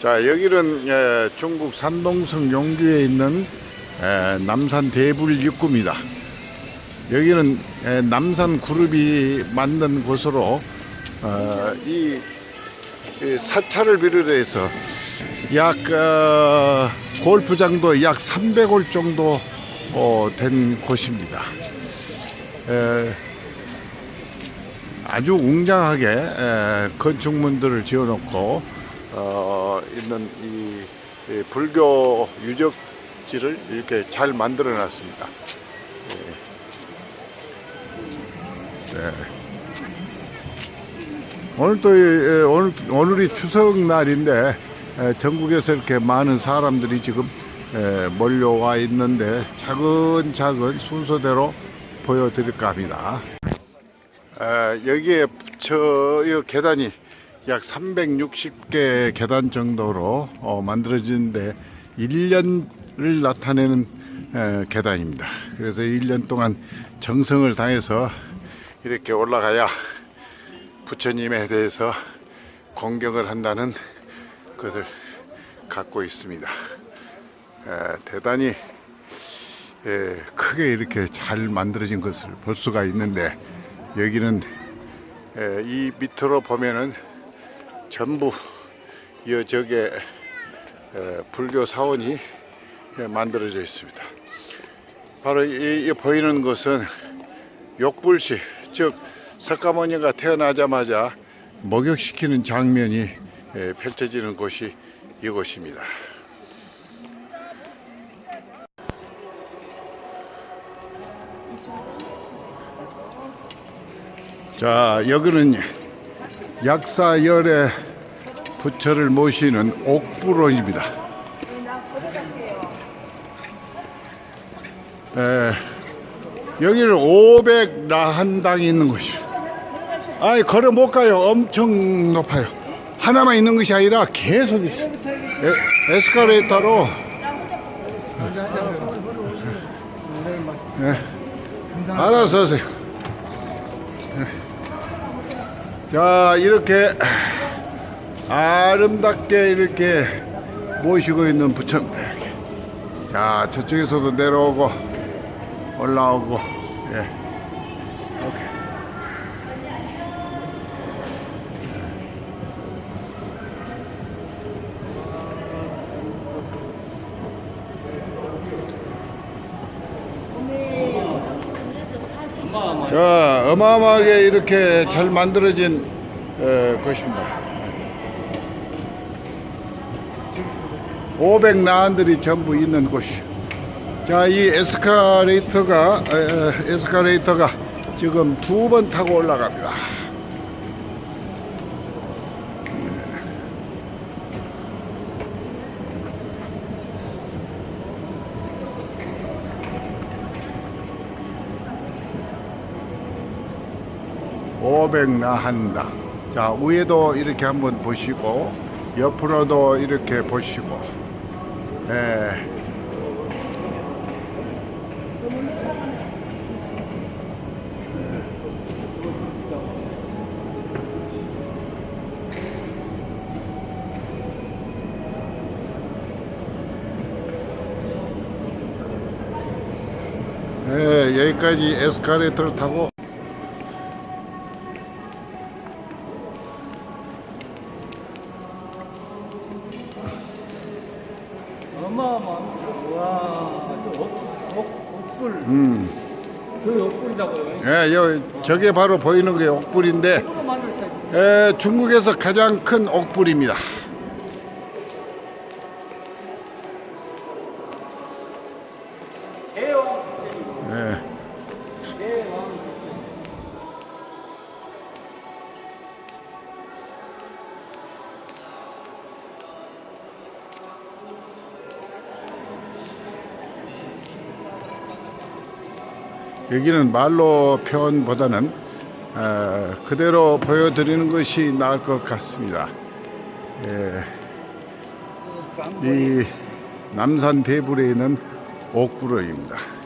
자 여기는 예, 중국 산동성 용주에 있는 예, 남산 대불 입구입니다. 여기는 예, 남산 그룹이 만든 곳으로 어, 이, 이 사찰을 비롯 해서 약 어, 골프장도 약 300홀 정도 어, 된 곳입니다. 에, 아주 웅장하게 에, 건축물들을 지어놓고 어, 있는 이, 이 불교 유적지를 이렇게 잘 만들어 놨습니다. 예. 네. 오늘 또 이- 에, 오늘 오늘이 추석 날인데 에, 전국에서 이렇게 많은 사람들이 지금 에, 몰려와 있는데 차근차근 순서대로 보여드릴까 합니다. 에, 여기에 저이 계단이 약 360개 계단 정도로 어, 만들어지는데 1년을 나타내는 에, 계단입니다. 그래서 1년 동안 정성을 다해서 이렇게 올라가야 부처님에 대해서 공경을 한다는 것을 갖고 있습니다. 에, 대단히 에, 크게 이렇게 잘 만들어진 것을 볼 수가 있는데 여기는 에, 이 밑으로 보면은 전부 이 저게 에, 불교 사원이 에, 만들어져 있습니다. 바로 이, 이 보이는 것은 욕불시 즉 석가모니가 태어나자마자 목욕시키는 장면이 에, 펼쳐지는 곳이 이곳입니다. 자 여기는 약사열의 부처를 모시는 옥불원입니다. 에, 여기는 500라한당이 있는 곳입니다. 아니 걸어 못 가요. 엄청 높아요. 하나만 있는 것이 아니라 계속 있어요. 에, 에스컬레이터로 예, 알아서 하세요. 자 이렇게 아름답게 이렇게 모시고 있는 부처입니다. 이렇게. 자 저쪽에서도 내려오고 올라오고 예. 오케이. 자, 어마어마하게 이렇게 잘 만들어진 어, 것입니다. 500 라한들이 전부 있는 곳이. 자, 이 에스카레이터가 에, 에, 에스카레이터가 지금 두 번 타고 올라갑니다. 오백나 한다. 자 위에도 이렇게 한번 보시고 옆으로도 이렇게 보시고. 예. 예, 여기까지 에스카레이터를 타고 어마어마합니다. 와, 저 옥, 옥, 옥불. 음. 저 옥불이라고요. 예, 여, 저게 바로 보이는 게 옥불인데 때 에, 중국에서 가장 큰 옥불입니다. 부처님. 예. 여기는 말로 표현보다는 어, 그대로 보여드리는 것이 나을 것 같습니다. 예, 이 남산 대불에 있는 옥불호입니다.